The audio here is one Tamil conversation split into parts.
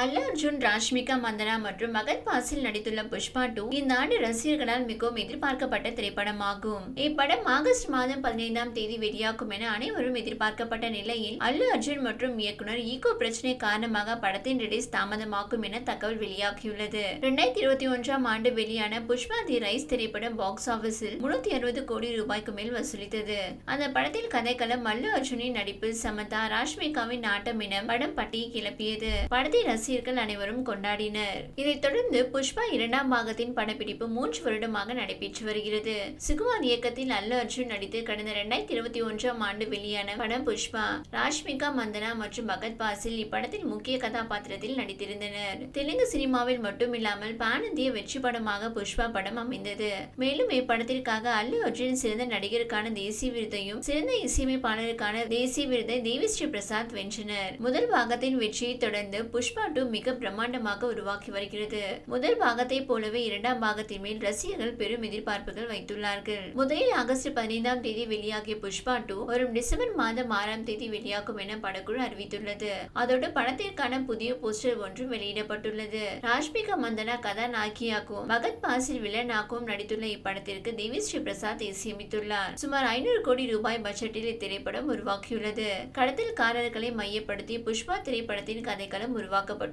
அல்லு அர்ஜுன் ராஷ்மிகா மந்தனா மற்றும் மகத் பாசில் நடித்துள்ள புஷ்பா டூ இந்த ஆண்டு ரசிகர்களால் மிகவும் எதிர்பார்க்கப்பட்ட திரைப்படமாகும். இப்படம் ஆகஸ்ட் மாதம் பதினைந்தாம் தேதி வெளியாகும் என அனைவரும் எதிர்பார்க்கப்பட்ட நிலையில் அல்லு அர்ஜுன் மற்றும் இயக்குனர் ஈகோ பிரச்சனை காரணமாக படத்தின் ரிலீஸ் தாமதமாகும் என தகவல் வெளியாகியுள்ளது. இரண்டாயிரத்தி இருபத்தி ஒன்றாம் ஆண்டு வெளியான புஷ்பா தி ரைஸ் திரைப்படம் பாக்ஸ் ஆபீஸில் முன்னூத்தி அறுபது கோடி ரூபாய்க்கு மேல் வசூலித்தது. அந்த படத்தில் கதைக்களம் அல்லு அர்ஜுனின் நடிப்பில் சமந்தா ராஷ்மிகாவின் நாட்டம் என படம் பட்டியை கிளப்பியது. படத்தை ரசிகர்கள் அனைவரும் கொண்டாடினர். இதைத் தொடர்ந்து புஷ்பா இரண்டாம் பாகத்தின் படப்பிடிப்பு மூன்று வருடமாக நடைபெற்று வருகிறது. சுகுமார் இயக்கத்தில் அல்லு அர்ஜுன் நடித்து கடந்த இரண்டாயிரத்தி இருபத்தி ஒன்றாம் ஆண்டு வெளியான படம் புஷ்பா ராஷ்மிகா மந்தனா மற்றும் பகத் பாசில் இப்படத்தில் முக்கிய கதாபாத்திரத்தில் நடித்திருந்தனர். தெலுங்கு சினிமாவில் மட்டுமில்லாமல் பானந்திய வெற்றி படமாக புஷ்பா படம் அமைந்தது. மேலும் இப்படத்திற்காக அல்லு அர்ஜுன் சிறந்த நடிகருக்கான தேசிய விருதையும் சிறந்த இசையமைப்பாளருக்கான தேசிய விருதை தேவி ஸ்ரீ பிரசாத் வென்றனர். முதல் பாகத்தின் வெற்றியை தொடர்ந்து புஷ்பா டூ மிக பிரம்மாண்டமாக உருவாக்கி வருகிறது. முதல் பாகத்தை போலவே இரண்டாம் பாகத்தின் மேல் ரசிகர்கள் பெரும் எதிர்பார்ப்புகள் வைத்துள்ளார்கள். முதலில் ஆகஸ்ட் பதினைந்தாம் தேதி வெளியாகிய புஷ்பா டூ வரும் டிசம்பர் மாதம் ஆறாம் தேதி வெளியாகும் என படக்குழு அறிவித்துள்ளது. அதோடு படத்திற்கான புதிய போஸ்டர் ஒன்றும் வெளியிடப்பட்டுள்ளது. ராஷ்மிகா மந்தனா கதாநாயகியாகவும் பகத் பாசில் வில்லனாகவும் நடித்துள்ள இப்படத்திற்கு தேவி ஸ்ரீ பிரசாத் இசையமைத்துள்ளார். சுமார் ஐநூறு கோடி ரூபாய் பட்ஜெட்டில் இத்திரைப்படம் உருவாக்கியுள்ளது கடத்தல்காரர்களை மையப்படுத்தி புஷ்பா திரைப்படத்தின் கதைக்களம் உருவாக்கப்பட்டுள்ளது.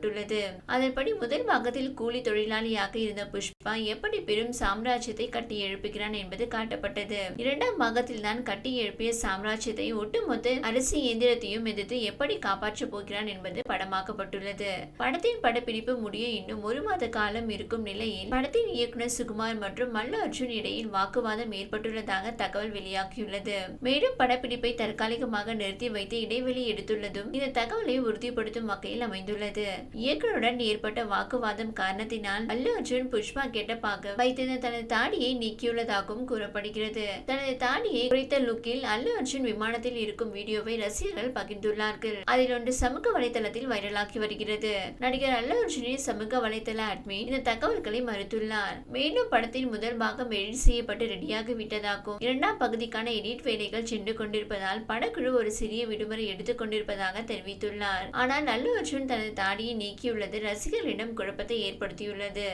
அதன்படி முதல் பாகத்தில் கூலி தொழிலாளியாக இருந்த புஷ்பா எப்படி பெரும் சாம்ராஜ்யத்தை கட்டி எழுப்புகிறான் என்பது காட்டப்பட்டது. இரண்டாம் பாகத்தில் தான் கட்டி எழுப்பிய சாம்ராஜ்யத்தை ஒட்டுமொத்த அரசு இயந்திரத்தையும் எதிர்த்து எப்படி காப்பாற்றப் போகிறான் என்பது படமாக்கப்பட்டுள்ளது. படத்தின் படப்பிடிப்பு முடிய இன்னும் ஒரு மாத காலம் இருக்கும் நிலையில் படத்தின் இயக்குனர் சுகுமார் மற்றும் மல்லு அர்ஜுன் இடையில் வாக்குவாதம் ஏற்பட்டுள்ளதாக தகவல் வெளியாகியுள்ளது. மேலும் படப்பிடிப்பை தற்காலிகமாக நிறுத்தி வைத்து இடைவெளி எடுத்துள்ளதும் இந்த தகவலை உறுதிப்படுத்தும் வகையில் அமைந்துள்ளது. இயக்குனருடன் ஏற்பட்ட வாக்குவாதம் காரணத்தினால் அல்லு அர்ஜுன் புஷ்பா கெட்டப்பாக வைத்திருந்த தனது தாடியை நீக்கியுள்ளதாகவும் கூறப்படுகிறது. தனது தாடியை குறைத்த லுக்கில் அல்லு அர்ஜுன் விமானத்தில் இருக்கும் வீடியோவை ரசிகர்கள் பகிர்ந்துள்ளார்கள். அதில் ஒன்று சமூக வலைதளத்தில் வைரலாகி வருகிறது. நடிகர் அல்லு அர்ஜுனின் சமூக வலைதள அட்மின் இந்த தகவல்களை மறுத்துள்ளார். மேலும் படத்தின் முதல் பாகம் எடிட் செய்யப்பட்டு ரெடியாகி விட்டதாகவும் இரண்டாம் பகுதிக்கான எடிட் வேலைகள் சென்று கொண்டிருப்பதால் படக்குழு ஒரு சிறிய விடுமுறை எடுத்துக் கொண்டிருப்பதாக தெரிவித்துள்ளார். ஆனால் அல்லு அர்ஜுன் தனது தாடியை நீக்கியுள்ளது. ரசிகர்களிடம் குழப்பத்தை ஏற்படுத்தியுள்ளது.